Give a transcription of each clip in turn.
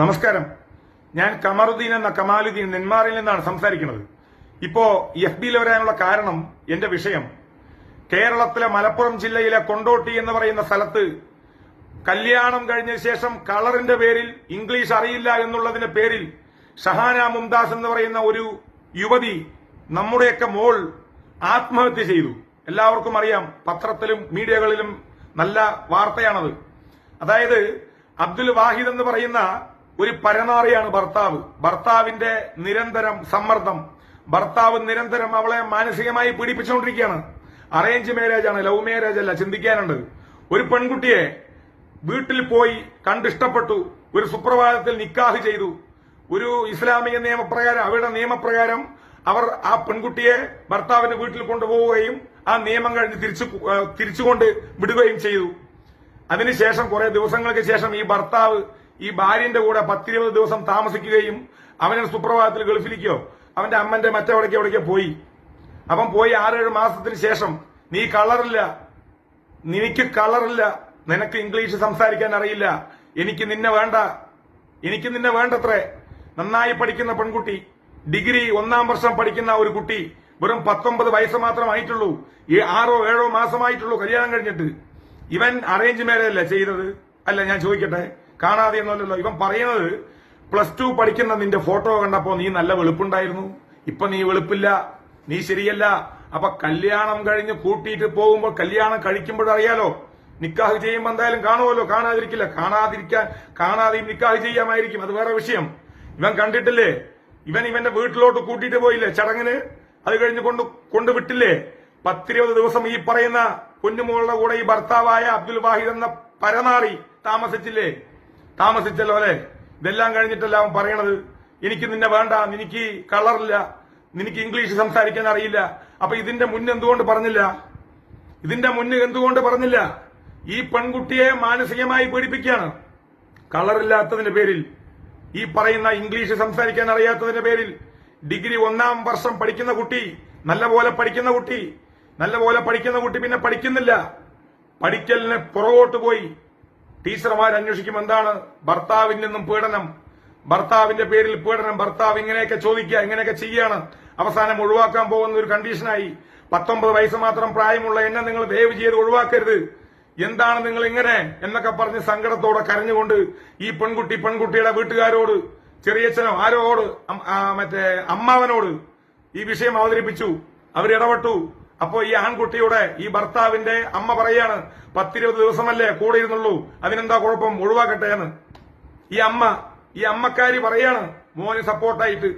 നമസ്കാരം. ഞാൻ കമറുദ്ദീൻ എന്ന കമാലുദ്ദീൻ നെന്മാറിൽ നിന്നാണ് സംസാരിക്കുന്നത്. ഇപ്പോ എഫ് ബിയിൽ വരാനുള്ള കാരണം എന്റെ വിഷയം. കേരളത്തിലെ മലപ്പുറം ജില്ലയിലെ കൊണ്ടോട്ടി എന്ന് പറയുന്ന സ്ഥലത്ത് കല്യാണം കഴിഞ്ഞ ശേഷം കളറിന്റെ പേരിൽ ഇംഗ്ലീഷ് അറിയില്ല എന്നുള്ളതിന്റെ പേരിൽ ഷഹാന മുംതാസ് എന്ന് പറയുന്ന ഒരു യുവതി നമ്മുടെയൊക്കെ മോൾ ആത്മഹത്യ ചെയ്തു. എല്ലാവർക്കും അറിയാം പത്രത്തിലും മീഡിയകളിലും നല്ല വാർത്തയാണത്. അതായത് അബ്ദുൽ വാഹിദ് എന്ന് പറയുന്ന ഒരു പരനാറിയാണ് ഭർത്താവ്. ഭർത്താവിന്റെ നിരന്തരം സമ്മർദ്ദം. ഭർത്താവ് നിരന്തരം അവളെ മാനസികമായി പീഡിപ്പിച്ചുകൊണ്ടിരിക്കുകയാണ്. അറേഞ്ച് മാരേജ് ആണ് ലവ് മാരേജ് അല്ല ചിന്തിക്കാനുണ്ട്. ഒരു പെൺകുട്ടിയെ വീട്ടിൽ പോയി കണ്ടിഷ്ടപ്പെട്ടു ഒരു സുപ്രഭാതത്തിൽ നിക്കാഹ് ചെയ്തു. ഒരു ഇസ്ലാമിക നിയമപ്രകാരം അവരുടെ നിയമപ്രകാരം അവർ ആ പെൺകുട്ടിയെ ഭർത്താവിന്റെ വീട്ടിൽ കൊണ്ടുപോവുകയും ആ നിയമം കഴിഞ്ഞ് തിരിച്ചു തിരിച്ചുകൊണ്ട് വിടുകയും ചെയ്തു. അതിനുശേഷം കുറെ ദിവസങ്ങൾക്ക് ശേഷം ഈ ഭർത്താവ് ഈ ഭാര്യന്റെ കൂടെ പത്തിരുപത് ദിവസം താമസിക്കുകയും അവനെ സുപ്രഭാതത്തിൽ ഗൾഫിലേക്കോ അവന്റെ അമ്മന്റെ മറ്റവിടേക്ക് എവിടേക്കോ പോയി. അവൻ പോയി ആറേഴ് മാസത്തിന് ശേഷം നീ കളറില്ല. നിനക്ക് കളറില്ല. നിനക്ക് ഇംഗ്ലീഷ് സംസാരിക്കാൻ അറിയില്ല. എനിക്ക് നിന്നെ വേണ്ട. എനിക്ക് നിന്നെ വേണ്ടത്രേ. നന്നായി പഠിക്കുന്ന പെൺകുട്ടി ഡിഗ്രി ഒന്നാം വർഷം പഠിക്കുന്ന ഒരു കുട്ടി വെറും പത്തൊമ്പത് വയസ്സ് മാത്രമായിട്ടുള്ളൂ ഈ ആറോ ഏഴോ മാസമായിട്ടുള്ളൂ കല്യാണം കഴിഞ്ഞിട്ട്. ഇവൻ അറേഞ്ച് മാരേജ് ചെയ്തത്? അല്ല ഞാൻ ചോദിക്കട്ടെ. കാണാതെ എന്നല്ലോ ഇവൻ പറയുന്നത് പ്ലസ് ടു പഠിക്കുന്ന നിന്റെ ഫോട്ടോ കണ്ടപ്പോ നീ നല്ല വെളുപ്പുണ്ടായിരുന്നു. ഇപ്പൊ നീ വെളുപ്പില്ല നീ ശരിയല്ല. അപ്പൊ കല്യാണം കഴിഞ്ഞ് കൂട്ടിയിട്ട് പോകുമ്പോൾ കല്യാണം കഴിക്കുമ്പോഴറിയാലോ? നിക്കാഹ് ചെയ്യുമ്പോൾ എന്തായാലും കാണുമല്ലോ? കാണാതിരിക്കില്ല. കാണാതിരിക്കാൻ കാണാതെയും നിക്കാഹ് ചെയ്യാമായിരിക്കും. അത് വേറെ വിഷയം. ഇവൻ കണ്ടിട്ടില്ലേ? ഇവൻ ഇവന്റെ വീട്ടിലോട്ട് കൂട്ടിയിട്ട് പോയില്ലേ ചടങ്ങിന്? അത് കഴിഞ്ഞ് കൊണ്ട് കൊണ്ടുവിട്ടില്ലേ പത്തിരുപത് ദിവസം ഈ പറയുന്ന കുഞ്ഞുമോളുടെ കൂടെ ഈ ഭർത്താവായ അബ്ദുൽ വാഹിദ് എന്ന പരനാറി താമസിച്ചില്ലേ? താമസിച്ചല്ലോ അല്ലെ? ഇതെല്ലാം കഴിഞ്ഞിട്ടല്ല അവൻ പറയണത്? എനിക്ക് നിന്നെ വേണ്ട നിനക്ക് കളറില്ല നിനക്ക് ഇംഗ്ലീഷ് സംസാരിക്കാൻ അറിയില്ല. അപ്പൊ ഇതിന്റെ മുന്ന് എന്തുകൊണ്ട് പറഞ്ഞില്ല? ഇതിന്റെ മുന്ന് എന്തുകൊണ്ട് പറഞ്ഞില്ല? ഈ പെൺകുട്ടിയെ മാനസികമായി പീഡിപ്പിക്കുകയാണ്. കളറില്ലാത്തതിന്റെ പേരിൽ. ഈ പറയുന്ന ഇംഗ്ലീഷ് സംസാരിക്കാൻ അറിയാത്തതിന്റെ പേരിൽ. ഡിഗ്രി ഒന്നാം വർഷം പഠിക്കുന്ന കുട്ടി നല്ലപോലെ പഠിക്കുന്ന കുട്ടി നല്ലപോലെ പഠിക്കുന്ന കുട്ടി പിന്നെ പഠിക്കുന്നില്ല. പഠിക്കലിന് പുറകോട്ട് പോയി. ടീച്ചർമാർ അന്വേഷിക്കും എന്താണ്? ഭർത്താവിൽ നിന്നും പീഡനം. ഭർത്താവിന്റെ പേരിൽ പീഡനം. ഭർത്താവ് ഇങ്ങനെയൊക്കെ ചോദിക്കുക ഇങ്ങനെയൊക്കെ ചെയ്യാണ്. അവസാനം ഒഴിവാക്കാൻ പോകുന്ന ഒരു കണ്ടീഷനായി. പത്തൊമ്പത് വയസ്സ് മാത്രം പ്രായമുള്ള എന്നെ നിങ്ങൾ ദയവ് ചെയ്ത് ഒഴിവാക്കരുത്. എന്താണ് നിങ്ങൾ ഇങ്ങനെ എന്നൊക്കെ പറഞ്ഞ് സങ്കടത്തോടെ കരഞ്ഞുകൊണ്ട് ഈ പെൺകുട്ടി പെൺകുട്ടിയുടെ വീട്ടുകാരോട് ചെറിയച്ഛനോ ആരോട് മറ്റേ അമ്മാവനോട് ഈ വിഷയം അവതരിപ്പിച്ചു. അവരിടപെട്ടു. അപ്പോ ഈ ആൺകുട്ടിയുടെ ഈ ഭർത്താവിന്റെ അമ്മ പറയാണ് പത്തിരുപത് ദിവസമല്ലേ കൂടെ ഇരുന്നുള്ളൂ അതിനെന്താ കുഴപ്പം? ഒഴിവാക്കട്ടെ എന്ന്. ഈ അമ്മ ഈ അമ്മക്കാരി പറയാണ് മോന് സപ്പോർട്ടായിട്ട്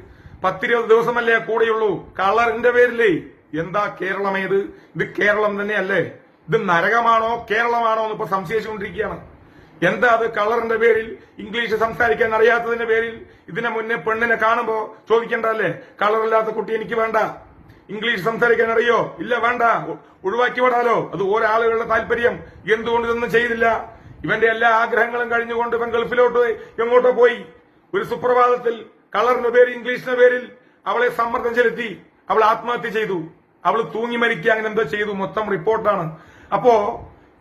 പത്തിരുപത് ദിവസമല്ലേ കൂടെയുള്ളൂ. കളറിന്റെ പേരിലേ. എന്താ കേരളമേത്? ഇത് കേരളം തന്നെയല്ലേ? ഇത് നരകമാണോ? കേരളമാണോ എന്ന് ഇപ്പൊ സംശയിച്ചുകൊണ്ടിരിക്കുകയാണ്. എന്താ അത് കളറിന്റെ പേരിൽ? ഇംഗ്ലീഷ് സംസാരിക്കാൻ അറിയാത്തതിന്റെ പേരിൽ? ഇതിനെ മുന്നേ പെണ്ണിനെ കാണുമ്പോ ചോദിക്കണ്ടല്ലേ കളറില്ലാത്ത കുട്ടി എനിക്ക് വേണ്ട. ഇംഗ്ലീഷ് സംസാരിക്കാൻ അറിയോ ഇല്ല വേണ്ട. ഒഴിവാക്കി വിടാലോ അത് ഒരാളുകളുടെ താല്പര്യം. എന്തുകൊണ്ട് ഇതൊന്നും ചെയ്തില്ല? ഇവന്റെ എല്ലാ ആഗ്രഹങ്ങളും കഴിഞ്ഞുകൊണ്ട് ഇവൻ ഗൾഫിലോട്ട് എങ്ങോട്ടോ പോയി. ഒരു സുപ്രഭാതത്തിൽ കളറിന്റെ പേര് ഇംഗ്ലീഷിന്റെ പേരിൽ അവളെ സമ്മർദ്ദം ചെലുത്തി അവൾ ആത്മഹത്യ ചെയ്തു. അവൾ തൂങ്ങി മരിക്കുക അങ്ങനെ എന്തോ ചെയ്തു. മൊത്തം റിപ്പോർട്ടാണ്. അപ്പോ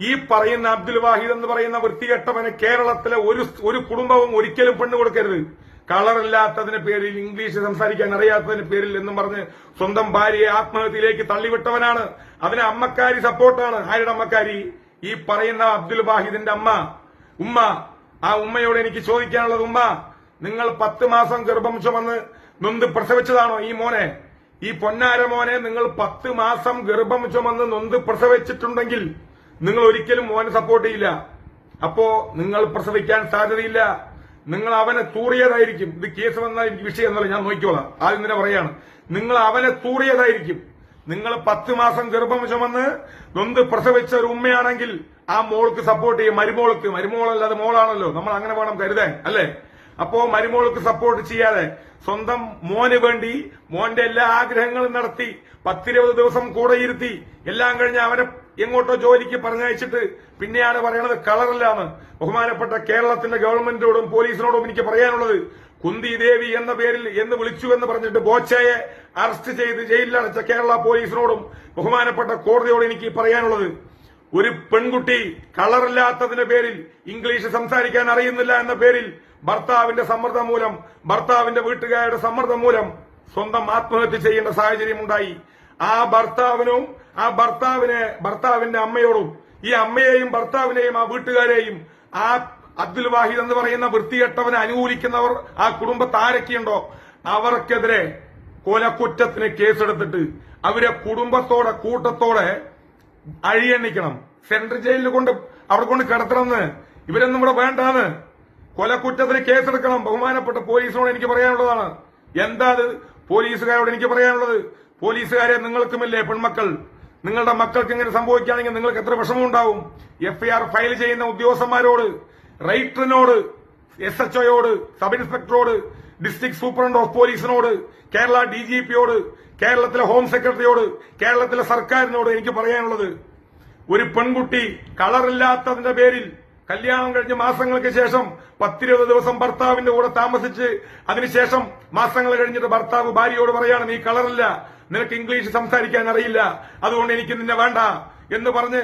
ഈ പറയുന്ന അബ്ദുൽ വാഹിദ് എന്ന് പറയുന്ന വൃത്തികെട്ടവന് കേരളത്തിലെ ഒരു ഒരു കുടുംബവും ഒരിക്കലും പെണ്ണ് കൊടുക്കരുത്. കളറില്ലാത്തതിന് പേരിൽ ഇംഗ്ലീഷ് സംസാരിക്കാൻ അറിയാത്തതിന് പേരിൽ എന്നും പറഞ്ഞ് സ്വന്തം ഭാര്യയെ ആത്മഹത്യയിലേക്ക് തള്ളിവിട്ടവനാണ്. അതിന് അമ്മക്കാരി സപ്പോർട്ടാണ്. ആരുടെ അമ്മക്കാരി? ഈ പറയുന്ന അബ്ദുൽ വാഹിദിന്റെ അമ്മ. ഉമ്മ. ആ ഉമ്മയോട് എനിക്ക് ചോദിക്കാനുള്ളത് ഉമ്മ നിങ്ങൾ പത്ത് മാസം ഗർഭം ചുമന്ന് നൊന്ത് പ്രസവിച്ചതാണോ ഈ മോനെ? ഈ പൊന്നാര മോനെ നിങ്ങൾ പത്ത് മാസം ഗർഭം ചുമന്ന് നൊന്ത് പ്രസവിച്ചിട്ടുണ്ടെങ്കിൽ നിങ്ങൾ ഒരിക്കലും മോനെ സപ്പോർട്ട് ചെയ്യില്ല. അപ്പോ നിങ്ങൾ പ്രസവിക്കാൻ സാധ്യതയില്ല. നിങ്ങൾ അവനെ തൂറിയതായിരിക്കും. ഇത് കേസ് വന്നാൽ എനിക്ക് വിഷയം എന്നല്ല ഞാൻ നോക്കിക്കോളാം. ആദ്യം തന്നെ പറയാണ്. നിങ്ങൾ അവനെ തൂറിയതായിരിക്കും. നിങ്ങൾ പത്ത് മാസം ഗർഭം ചുമന്ന് നൊന്ത് പ്രസവിച്ച ഒരു ഉമ്മയാണെങ്കിൽ ആ മോൾക്ക് സപ്പോർട്ട് ചെയ്യും. മരുമോൾക്ക്. മരുമോളല്ലാതെ മോളാണല്ലോ. നമ്മൾ അങ്ങനെ വേണം കരുതാൻ അല്ലേ? അപ്പോ മരുമോൾക്ക് സപ്പോർട്ട് ചെയ്യാതെ സ്വന്തം മോന് വേണ്ടി മോന്റെ എല്ലാ ആഗ്രഹങ്ങളും നടത്തി പത്തിരുപത് ദിവസം കൂടെ ഇരുത്തി എല്ലാം കഴിഞ്ഞ് അവനെ എങ്ങോട്ടോ ജോലിക്ക് പറഞ്ഞയച്ചിട്ട് പിന്നെയാണ് പറയണത് കളറില്ലാന്ന്. ബഹുമാനപ്പെട്ട കേരളത്തിന്റെ ഗവൺമെന്റിനോടും പോലീസിനോടും എനിക്ക് പറയാനുള്ളത് കുന്തി ദേവി എന്ന പേരിൽ എന്ന് വിളിച്ചു എന്ന് പറഞ്ഞിട്ട് ബോച്ചയെ അറസ്റ്റ് ചെയ്ത് ജയിലിലടച്ച കേരള പോലീസിനോടും ബഹുമാനപ്പെട്ട കോടതിയോട് എനിക്ക് പറയാനുള്ളത് ഒരു പെൺകുട്ടി കളറില്ലാത്തതിന്റെ പേരിൽ ഇംഗ്ലീഷ് സംസാരിക്കാൻ അറിയുന്നില്ല എന്ന പേരിൽ ഭർത്താവിന്റെ സമ്മർദ്ദം മൂലം ഭർത്താവിന്റെ വീട്ടുകാരുടെ സമ്മർദ്ദം മൂലം സ്വന്തം ആത്മഹത്യ ചെയ്യേണ്ട സാഹചര്യം ഉണ്ടായി ആ ഭർത്താവിനും ആ ഭർത്താവിനെ ഭർത്താവിന്റെ അമ്മയോടും ഈ അമ്മയെയും ഭർത്താവിനെയും ആ വീട്ടുകാരെയും ആ അബ്ദുൽ വാഹിദ് എന്ന് പറയുന്ന വൃത്തികെട്ടവനെ അനുകൂലിക്കുന്നവർ ആ കുടുംബത്ത് ആരൊക്കെയുണ്ടോ? അവർക്കെതിരെ കൊലക്കുറ്റത്തിന് കേസെടുത്തിട്ട് അവരെ കുടുംബത്തോടെ കൂട്ടത്തോടെ അഴിയെണ്ണിക്കണം. സെൻട്രൽ ജയിലിൽ കൊണ്ട് അവിടെ കൊണ്ട് കിടത്തണമെന്ന് ഇവരൊന്നും ഇവിടെ വേണ്ടാന്ന്. കൊലക്കുറ്റത്തിന് കേസെടുക്കണം. ബഹുമാനപ്പെട്ട പോലീസിനോട് എനിക്ക് പറയാനുള്ളതാണ്. എന്താ അത്? പോലീസുകാരോട് എനിക്ക് പറയാനുള്ളത്. പോലീസുകാരെ നിങ്ങൾക്കുമില്ലേ പെൺമക്കൾ? നിങ്ങളുടെ മക്കൾക്ക് ഇങ്ങനെ സംഭവിക്കുകയാണെങ്കിൽ നിങ്ങൾക്ക് എത്ര വിഷമമുണ്ടാവും? എഫ് ഐ എഫ്ഐആർ ഫയൽ ചെയ്യുന്ന ഉദ്യോഗസ്ഥന്മാരോട് റൈറ്ററിനോട് എസ് എച്ച് ഒയോട് സബ് ഇൻസ്പെക്ടറോട് ഡിസ്ട്രിക്ട് സൂപ്രണ്ട് ഓഫ് പോലീസിനോട് കേരള ഡി ജി പിയോട് കേരളത്തിലെ ഹോം സെക്രട്ടറിയോട് കേരളത്തിലെ സർക്കാരിനോട് എനിക്ക് പറയാനുള്ളത് ഒരു പെൺകുട്ടി കളറില്ലാത്തതിന്റെ പേരിൽ കല്യാണം കഴിഞ്ഞ് മാസങ്ങൾക്ക് ശേഷം പത്തിരുപത് ദിവസം ഭർത്താവിന്റെ കൂടെ താമസിച്ച് അതിനുശേഷം മാസങ്ങൾ കഴിഞ്ഞിട്ട് ഭർത്താവ് ഭാര്യയോട് പറയാണ് നീ കളറില്ല നിനക്ക് ഇംഗ്ലീഷ് സംസാരിക്കാൻ അറിയില്ല. അതുകൊണ്ട് എനിക്ക് നിന്നെ വേണ്ട എന്ന് പറഞ്ഞ്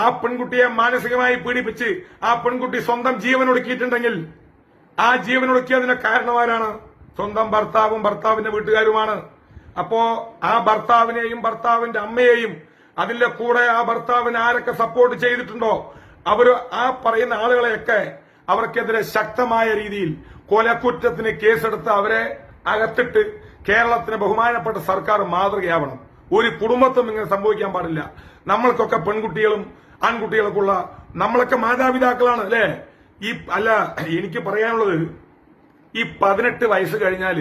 ആ പെൺകുട്ടിയെ മാനസികമായി പീഡിപ്പിച്ച് ആ പെൺകുട്ടി സ്വന്തം ജീവൻ ഒടുക്കിയിട്ടുണ്ടെങ്കിൽ ആ ജീവൻ ഒടുക്കിയതിന് കാരണമാരാണ് സ്വന്തം ഭർത്താവും ഭർത്താവിന്റെ വീട്ടുകാരുമാണ്. അപ്പോ ആ ഭർത്താവിനെയും ഭർത്താവിന്റെ അമ്മയെയും അതിന്റെ കൂടെ ആ ഭർത്താവിന് ആരൊക്കെ സപ്പോർട്ട് ചെയ്തിട്ടുണ്ടോ? അവർ ആ പറയുന്ന ആളുകളെയൊക്കെ അവർക്കെതിരെ ശക്തമായ രീതിയിൽ കൊലക്കുറ്റത്തിന് കേസെടുത്ത് അവരെ അകത്തിട്ട് കേരളത്തിന് ബഹുമാനപ്പെട്ട സർക്കാർ മാതൃകയാവണം. ഒരു കുടുംബത്തും ഇങ്ങനെ സംഭവിക്കാൻ പാടില്ല. നമ്മൾക്കൊക്കെ പെൺകുട്ടികളും ആൺകുട്ടികൾക്കുള്ള നമ്മളൊക്കെ മാതാപിതാക്കളാണ് അല്ലേ? ഈ അല്ല എനിക്ക് പറയാനുള്ളത് ഈ പതിനെട്ട് വയസ്സ് കഴിഞ്ഞാൽ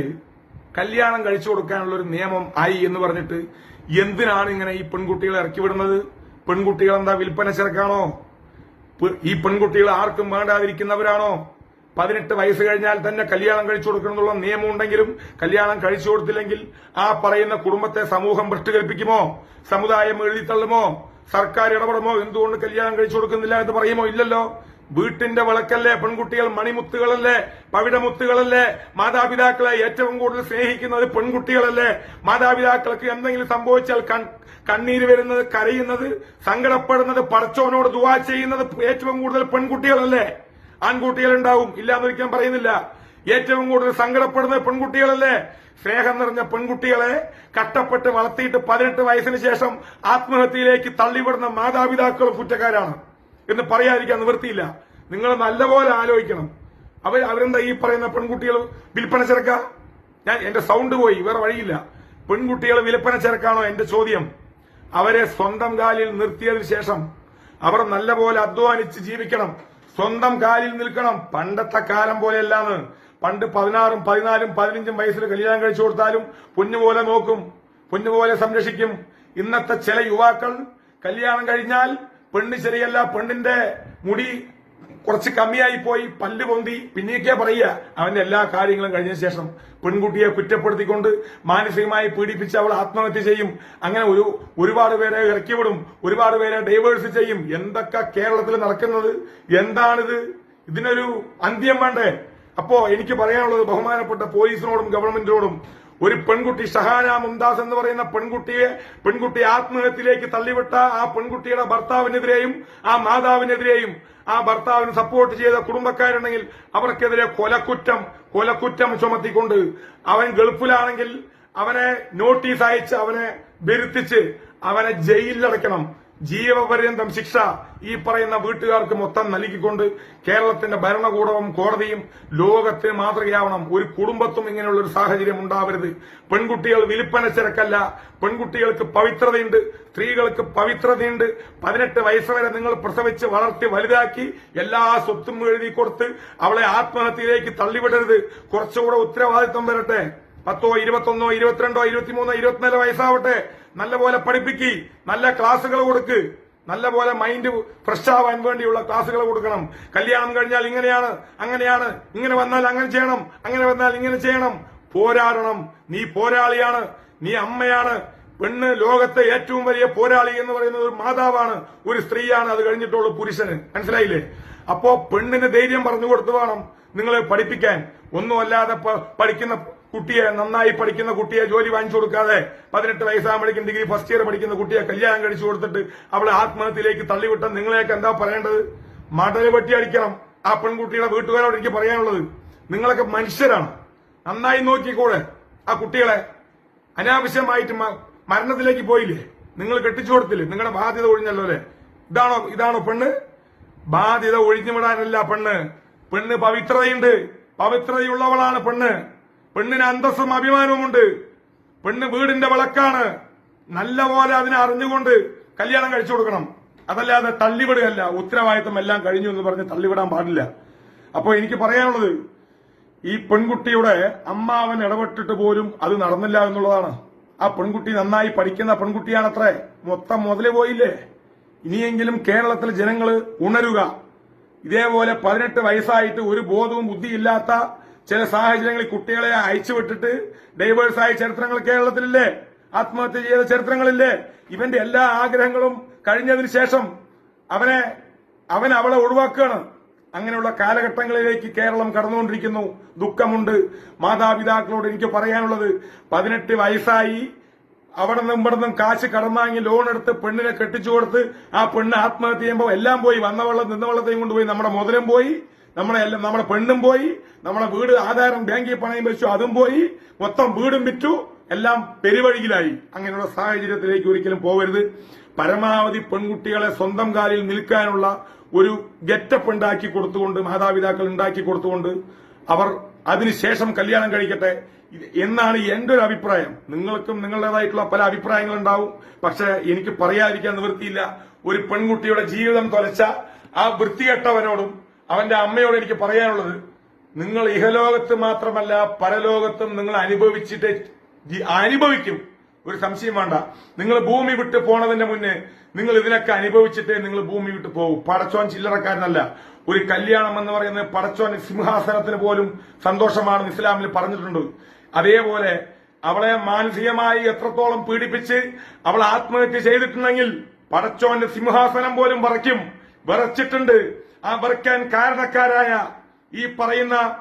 കല്യാണം കഴിച്ചു കൊടുക്കാനുള്ള ഒരു നിയമം ആയി എന്ന് പറഞ്ഞിട്ട് എന്തിനാണ് ഇങ്ങനെ ഈ പെൺകുട്ടികളെ ഇറക്കി വിടുന്നത്? പെൺകുട്ടികൾ എന്താ വിൽപ്പന ചെറുക്കാണോ ഈ പെൺകുട്ടികൾ ആർക്കും വേണ്ടാതിരിക്കുന്നവരാണോ? പതിനെട്ട് വയസ്സ് കഴിഞ്ഞാൽ തന്നെ കല്യാണം കഴിച്ചു കൊടുക്കണമെന്നുള്ള നിയമമുണ്ടെങ്കിലും കല്യാണം കഴിച്ചു കൊടുത്തില്ലെങ്കിൽ ആ പറയുന്ന കുടുംബത്തെ സമൂഹം ഭ്രഷ്ടുകൽപ്പിക്കുമോ സമുദായം എഴുതിത്തള്ളുമോ? സർക്കാർ ഇടപെടുമോ? എന്തുകൊണ്ട് കല്യാണം കഴിച്ചു കൊടുക്കുന്നില്ല എന്ന് പറയുമോ? ഇല്ലല്ലോ. വീട്ടിന്റെ വിളക്കല്ലേ? പെൺകുട്ടികൾ മണിമുത്തുകളല്ലേ? പവിടമുത്തുകളല്ലേ മാതാപിതാക്കളെ ഏറ്റവും കൂടുതൽ സ്നേഹിക്കുന്നത് പെൺകുട്ടികളല്ലേ? മാതാപിതാക്കൾക്ക് എന്തെങ്കിലും സംഭവിച്ചാൽ കണ്ണീര് വരുന്നത് കരയുന്നത് സങ്കടപ്പെടുന്നത് പടച്ചോനോട് ദുവാ ചെയ്യുന്നത് ഏറ്റവും കൂടുതൽ പെൺകുട്ടികളല്ലേ? ആൺകുട്ടികൾ ഇല്ലാതിരിക്കാൻ പറയുന്നില്ല. ഏറ്റവും കൂടുതൽ സങ്കടപ്പെടുന്ന പെൺകുട്ടികളല്ലേ? സ്നേഹം നിറഞ്ഞ പെൺകുട്ടികളെ കട്ടപ്പെട്ട് വളർത്തിയിട്ട് പതിനെട്ട് വയസ്സിന് ശേഷം ആത്മഹത്യയിലേക്ക് തള്ളിവിടുന്ന മാതാപിതാക്കളും കുറ്റക്കാരാണ്. എന്ന് പറയാതിരിക്കാൻ നിവൃത്തിയില്ല. നിങ്ങൾ നല്ലപോലെ ആലോചിക്കണം. അവർ അവരെന്താ ഈ പറയുന്ന പെൺകുട്ടികൾ വിൽപ്പന ചെറുക്ക ഞാൻ എന്റെ സൗണ്ട് പോയി വേറെ വഴിയില്ല. പെൺകുട്ടികൾ വിൽപ്പന ചെറുക്കാണോ എന്റെ ചോദ്യം. അവരെ സ്വന്തം കാലിൽ നിർത്തിയതിനു ശേഷം അവർ നല്ലപോലെ അധ്വാനിച്ച് ജീവിക്കണം. സ്വന്തം കാലിൽ നിൽക്കണം. പണ്ടത്തെ കാലം പോലെയല്ലാന്ന്. പണ്ട് പതിനാറും പതിനാലും പതിനഞ്ചും വയസ്സിൽ കല്യാണം കഴിച്ചു കൊടുത്താലും പൊന്നുപോലെ നോക്കും പൊന്നുപോലെ സംരക്ഷിക്കും. ഇന്നത്തെ ചില യുവാക്കൾ കല്യാണം കഴിഞ്ഞാൽ പെണ്ണ് ശരിയല്ല പെണ്ണിന്റെ മുടി കുറച്ച് കമ്മിയായി പോയി പല്ല് പൊന്തി. പിന്നെയൊക്കെ പറയുക അവന്റെ എല്ലാ കാര്യങ്ങളും കഴിഞ്ഞ ശേഷം പെൺകുട്ടിയെ കുറ്റപ്പെടുത്തിക്കൊണ്ട് മാനസികമായി പീഡിപ്പിച്ച് അവൾ ആത്മഹത്യ ചെയ്യും. അങ്ങനെ ഒരു ഒരുപാട് പേരെ ഇറക്കി വിടും ഒരുപാട് പേരെ ഡൈവേഴ്സ് ചെയ്യും. എന്തൊക്കെ കേരളത്തിൽ നടക്കുന്നത്? എന്താണിത്? ഇതിനൊരു അന്ത്യം വേണ്ടേ? അപ്പോ എനിക്ക് പറയാനുള്ളത് ബഹുമാനപ്പെട്ട പോലീസിനോടും ഗവൺമെന്റിനോടും ഒരു പെൺകുട്ടി ഷഹാന മുംതാസ് എന്ന് പറയുന്ന പെൺകുട്ടിയെ പെൺകുട്ടി ആത്മഹത്യയിലേക്ക് തള്ളിവിട്ട ആ പെൺകുട്ടിയുടെ ഭർത്താവിനെതിരെയും ആ മാതാവിനെതിരെയും ആ ഭർത്താവിന് സപ്പോർട്ട് ചെയ്ത കുടുംബക്കാരുണ്ടെങ്കിൽ അവർക്കെതിരെ കൊലക്കുറ്റം കൊലക്കുറ്റം ചുമത്തിക്കൊണ്ട് അവൻ ഗൾഫിലാണെങ്കിൽ അവനെ നോട്ടീസ് അയച്ച് അവനെ വരുത്തിച്ച് അവനെ ജയിലിലടയ്ക്കണം. ജീവപര്യന്തം ശിക്ഷ ഈ പറയുന്ന വീട്ടുകാർക്ക് മൊത്തം നൽകിക്കൊണ്ട് കേരളത്തിന്റെ ഭരണകൂടവും കോടതിയും ലോകത്തിന് മാതൃകയാവണം. ഒരു കുടുംബത്തും ഇങ്ങനെയുള്ള ഒരു സാഹചര്യം ഉണ്ടാവരുത്. പെൺകുട്ടികൾ വിൽപ്പന ചിരക്കല്ല. പെൺകുട്ടികൾക്ക് പവിത്രതയുണ്ട്. സ്ത്രീകൾക്ക് പവിത്രതയുണ്ട്. പതിനെട്ട് വയസ്സ് വരെ നിങ്ങൾ പ്രസവിച്ച് വളർത്തി വലുതാക്കി എല്ലാ സ്വത്തും എഴുതി കൊടുത്ത് അവളെ ആത്മഹത്യയിലേക്ക് തള്ളിവിടരുത്. കുറച്ചുകൂടെ ഉത്തരവാദിത്വം വരട്ടെ. പത്തോ ഇരുപത്തൊന്നോ ഇരുപത്തിരണ്ടോ ഇരുപത്തിമൂന്നോ ഇരുപത്തിനാല് വയസ്സാവട്ടെ. നല്ലപോലെ പഠിപ്പിക്കി നല്ല ക്ലാസ്സുകൾ കൊടുക്ക്. നല്ലപോലെ മൈൻഡ് ഫ്രഷ് ആവാൻ വേണ്ടിയുള്ള ക്ലാസ്സുകൾ കൊടുക്കണം. കല്യാണം കഴിഞ്ഞാൽ ഇങ്ങനെയാണ് അങ്ങനെയാണ് ഇങ്ങനെ വന്നാൽ അങ്ങനെ ചെയ്യണം അങ്ങനെ വന്നാൽ ഇങ്ങനെ ചെയ്യണം. പോരാടണം. നീ പോരാളിയാണ് നീ അമ്മയാണ്. പെണ്ണ് ലോകത്തെ ഏറ്റവും വലിയ പോരാളി എന്ന് പറയുന്നത് ഒരു മാതാവാണ് ഒരു സ്ത്രീയാണ്. അത് കഴിഞ്ഞിട്ടുള്ള പുരുഷന്. മനസ്സിലായില്ലേ? അപ്പോ പെണ്ണിന് ധൈര്യം പറഞ്ഞു കൊടുത്തു വേണം നിങ്ങളെ പഠിപ്പിക്കാൻ. ഒന്നുമല്ലാതെ പഠിക്കുന്ന കുട്ടിയെ നന്നായി പഠിക്കുന്ന കുട്ടിയെ ജോലി വാങ്ങിച്ചു കൊടുക്കാതെ പതിനെട്ട് വയസ്സാകുമ്പോഴേക്കും ഡിഗ്രി ഫസ്റ്റ് ഇയർ പഠിക്കുന്ന കുട്ടിയെ കല്യാണം കഴിച്ചു കൊടുത്തിട്ട് അവളെ ആത്മഹത്യയിലേക്ക് തള്ളിവിട്ട നിങ്ങളെയൊക്കെ എന്താ പറയേണ്ടത്? മടൽ വെട്ടി അടിക്കണം. ആ പെൺകുട്ടിയുടെ വീട്ടുകാരോട് എനിക്ക് പറയാനുള്ളത് നിങ്ങളൊക്കെ മനുഷ്യരാണ്. നന്നായി നോക്കിക്കൂടെ ആ കുട്ടികളെ? അനാവശ്യമായിട്ട് മരണത്തിലേക്ക് പോയില്ലേ? നിങ്ങൾ കെട്ടിച്ചു കൊടുത്തില്ലേ? നിങ്ങളുടെ ബാധ്യത ഒഴിഞ്ഞല്ലോ അല്ലെ? ഇതാണോ ഇതാണോ പെണ്ണ്? ബാധ്യത ഒഴിഞ്ഞു വിടാനല്ല പെണ്ണ്. പെണ്ണ് പവിത്രതയുണ്ട്. പവിത്രതയുള്ളവളാണ് പെണ്ണ്. പെണ്ണിന് അന്തസ്സും അഭിമാനവുമുണ്ട്. പെണ്ണ് വീടിന്റെ വിളക്കാണ്. നല്ല പോലെ അതിനെ അറിഞ്ഞുകൊണ്ട് കല്യാണം കഴിച്ചു കൊടുക്കണം. അതല്ലാതെ തള്ളിവിടുകയല്ല. ഉത്തരവാദിത്തം എല്ലാം കഴിഞ്ഞു എന്ന് പറഞ്ഞ് തള്ളിവിടാൻ പാടില്ല. അപ്പോൾ എനിക്ക് പറയാനുള്ളത് ഈ പെൺകുട്ടിയുടെ അമ്മാവൻ ഇടപെട്ടിട്ട് പോലും അത് നടന്നില്ല എന്നുള്ളതാണ്. ആ പെൺകുട്ടി നന്നായി പഠിക്കുന്ന പെൺകുട്ടിയാണത്രേ. മൊത്തം മുതലേ പോയില്ലേ? ഇനിയെങ്കിലും കേരളത്തിലെ ജനങ്ങൾ ഉണരുക. ഇതേപോലെ പതിനെട്ട് വയസ്സായിട്ട് ഒരു ബോധവും ബുദ്ധിയില്ലാത്ത ചില സാഹചര്യങ്ങളിൽ കുട്ടികളെ അയച്ചുവിട്ടിട്ട് ഡൈവേഴ്സായ ചരിത്രങ്ങൾ കേരളത്തിലില്ലേ? ആത്മഹത്യ ചെയ്ത ചരിത്രങ്ങളില്ലേ? ഇവന്റെ എല്ലാ ആഗ്രഹങ്ങളും കഴിഞ്ഞതിന് ശേഷം അവനെ അവൻ അവളെ ഒഴിവാക്കുകയാണ്. അങ്ങനെയുള്ള കാലഘട്ടങ്ങളിലേക്ക് കേരളം കടന്നുകൊണ്ടിരിക്കുന്നു. ദുഃഖമുണ്ട്. മാതാപിതാക്കളോട് എനിക്ക് പറയാനുള്ളത് പതിനെട്ട് വയസ്സായി അവിടെ നിന്നും ഇവിടെ നിന്നും കാശ് കടന്നാങ്ങി ലോൺ എടുത്ത് പെണ്ണിനെ കെട്ടിച്ചു കൊടുത്ത് ആ പെണ്ണ് ആത്മഹത്യ ചെയ്യുമ്പോൾ എല്ലാം പോയി. വന്ന വെള്ളം നിന്ന വെള്ളത്തെയും കൊണ്ടുപോയി. നമ്മുടെ മുതലും പോയി. നമ്മുടെ എല്ലാം നമ്മുടെ പെണ്ണും പോയി നമ്മളെ വീട് ആധാരം ബാങ്കിൽ പണയം വെച്ചു അതും പോയി മൊത്തം വീടും വിറ്റു എല്ലാം പെരുവഴിയിലായി. അങ്ങനെയുള്ള സാഹചര്യത്തിലേക്ക് ഒരിക്കലും പോകരുത് പരമാവധി പെൺകുട്ടികളെ സ്വന്തം കാലിൽ നിൽക്കാനുള്ള ഒരു ഗെറ്റപ്പ് ഉണ്ടാക്കി കൊടുത്തുകൊണ്ട് മാതാപിതാക്കൾ ഉണ്ടാക്കി കൊടുത്തുകൊണ്ട് അവർ അതിനുശേഷം കല്യാണം കഴിക്കട്ടെ. എന്നാണ് എന്റെ ഒരു അഭിപ്രായം. നിങ്ങൾക്കും നിങ്ങളുടേതായിട്ടുള്ള പല അഭിപ്രായങ്ങൾ ഉണ്ടാവും പക്ഷെ എനിക്ക് പറയാതിരിക്കാൻ നിവൃത്തിയില്ല. ഒരു പെൺകുട്ടിയുടെ ജീവിതം തൊലച്ച ആ വൃത്തികെട്ടവനോടും അവന്റെ അമ്മയോട് എനിക്ക് പറയാനുള്ളത് നിങ്ങൾ ഇഹലോകത്ത് മാത്രമല്ല പരലോകത്തും നിങ്ങൾ അനുഭവിച്ചിട്ട് അനുഭവിക്കും. ഒരു സംശയം വേണ്ട. നിങ്ങൾ ഭൂമി വിട്ട് പോണതിന്റെ മുന്നേ നിങ്ങൾ ഇതിനൊക്കെ അനുഭവിച്ചിട്ടേ നിങ്ങൾ ഭൂമി വിട്ട് പോകും. പടച്ചോൻ ചില്ലറക്കാരനല്ല. ഒരു കല്യാണം എന്ന് പറയുന്നത് പടച്ചോൻ സിംഹാസനത്തിന് പോലും സന്തോഷമാണെന്ന് ഇസ്ലാമിൽ പറഞ്ഞിട്ടുണ്ട്. അതേപോലെ അവളെ മാനസികമായി എത്രത്തോളം പീഡിപ്പിച്ച് അവൾ ആത്മഹത്യ ചെയ്തിട്ടുണ്ടെങ്കിൽ പടച്ചോന്റെ സിംഹാസനം പോലും പറയ്ക്കും വിറച്ചിട്ടുണ്ട് ആ വിറയ്ക്കാൻ കാരണക്കാരായ ഈ പറയുന്ന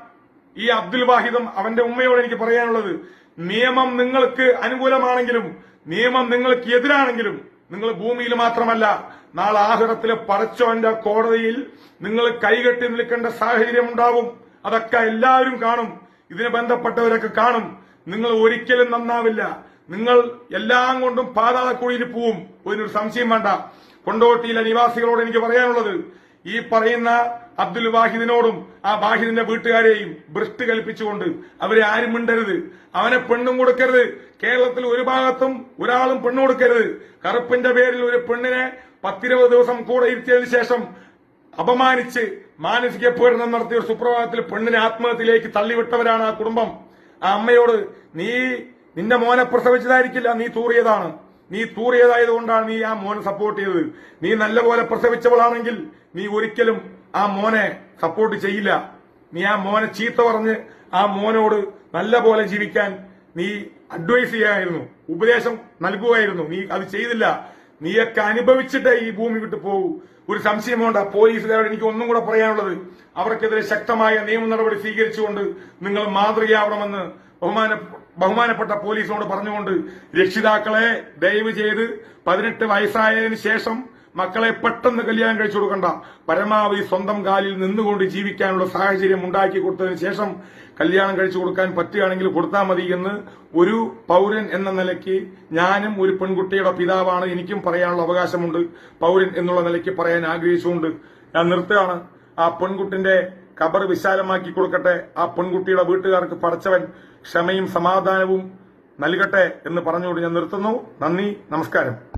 ഈ അബ്ദുൽ വാഹിദും അവന്റെ ഉമ്മയോട് എനിക്ക് പറയാനുള്ളത് നിയമം നിങ്ങൾക്ക് അനുകൂലമാണെങ്കിലും നിയമം നിങ്ങൾക്ക് എതിരാണെങ്കിലും നിങ്ങൾ ഭൂമിയിൽ മാത്രമല്ല നാളെ ആഹുറത്തിലെ പടച്ചോന്റെ കോടതിയിൽ നിങ്ങൾ കൈകെട്ടി നിൽക്കേണ്ട സാഹചര്യം ഉണ്ടാവും. അതൊക്കെ എല്ലാവരും കാണും. ഇതിന് ബന്ധപ്പെട്ടവരൊക്കെ കാണും. നിങ്ങൾ ഒരിക്കലും നന്നാവില്ല. നിങ്ങൾ എല്ലാം കൊണ്ടും പാതാളക്കുഴിയിൽ പോവും. ഒരു സംശയം വേണ്ട. കൊണ്ടോട്ടിയിലെ നിവാസികളോട് എനിക്ക് പറയാനുള്ളത് ഈ പറയുന്ന അബ്ദുൽ വാഹിദിനോടും ആ വാഹിദിന്റെ വീട്ടുകാരെയും ഭ്രഷ്ട് കൽപ്പിച്ചുകൊണ്ട് അവരെ ആരും മിണ്ടരുത്. അവനെ പെണ്ണും കൊടുക്കരുത്. കേരളത്തിൽ ഒരു ഭാഗത്തും ഒരാളും പെണ്ണു കൊടുക്കരുത്. കറുപ്പിന്റെ പേരിൽ ഒരു പെണ്ണിനെ പത്തിരുപത് ദിവസം കൂടെ ഇരുത്തിയതിനു ശേഷം അപമാനിച്ച് മാനസിക പീഡനം നടത്തിയ ഒരു സുപ്രഭാതത്തിൽ പെണ്ണിനെ ആത്മഹത്യയിലേക്ക് തള്ളിവിട്ടവരാണ് ആ കുടുംബം. ആ അമ്മയോട് നീ നിന്റെ മോനെ പ്രസവിച്ചതായിരിക്കില്ല നീ തൂറിയതാണ്. നീ തൂറിയതായതുകൊണ്ടാണ് നീ ആ മോനെ സപ്പോർട്ട് ചെയ്തത്. നീ നല്ലപോലെ പ്രസവിച്ചവളാണെങ്കിൽ നീ ഒരിക്കലും ആ മോനെ സപ്പോർട്ട് ചെയ്യില്ല. നീ ആ മോനെ ചീത്ത പറഞ്ഞ് ആ മോനോട് നല്ലപോലെ ജീവിക്കാൻ നീ അഡ്വൈസ് ചെയ്യായിരുന്നു. ഉപദേശം നൽകുകയായിരുന്നു നീ അത് ചെയ്തില്ല. നീയൊക്കെ അനുഭവിച്ചിട്ട് ഈ ഭൂമി വിട്ടു പോകൂ. ഒരു സംശയം വേണ്ട. പോലീസുകാരോട് എനിക്ക് ഒന്നും കൂടെ പറയാനുള്ളത് അവർക്കെതിരെ ശക്തമായ നിയമ നടപടി സ്വീകരിച്ചുകൊണ്ട് നിങ്ങൾ മാതൃകയാവണമെന്ന് ബഹുമാന ബഹുമാനപ്പെട്ട പോലീസിനോട് പറഞ്ഞുകൊണ്ട് രക്ഷിതാക്കളെ ദയവ് ചെയ്ത് പതിനെട്ട് വയസ്സായതിനു ശേഷം മക്കളെ പെട്ടെന്ന് കല്യാണം കഴിച്ചു കൊടുക്കണ്ട. പരമാവധി സ്വന്തം കാലിൽ നിന്നുകൊണ്ട് ജീവിക്കാനുള്ള സാഹചര്യം ഉണ്ടാക്കി കൊടുത്തതിന് ശേഷം കല്യാണം കഴിച്ചു കൊടുക്കാൻ പറ്റുകയാണെങ്കിൽ കൊടുത്താൽ മതി എന്ന് ഒരു പൗരൻ എന്ന നിലയ്ക്ക് ഞാനും ഒരു പെൺകുട്ടിയുടെ പിതാവാണ് എനിക്കും പറയാനുള്ള അവകാശമുണ്ട്. പൗരൻ എന്നുള്ള നിലയ്ക്ക് പറയാൻ ആഗ്രഹിച്ചുകൊണ്ട് ഞാൻ നിർത്തുകയാണ്. ആ പെൺകുട്ടിന്റെ കബർ വിശാലമാക്കി കൊടുക്കട്ടെ. ആ പെൺകുട്ടിയുടെ വീട്ടുകാർക്ക് പടച്ചവൻ ക്ഷമയും സമാധാനവും നൽകട്ടെ എന്ന് പറഞ്ഞുകൊണ്ട് ഞാൻ നിർത്തുന്നു. നന്ദി നമസ്കാരം.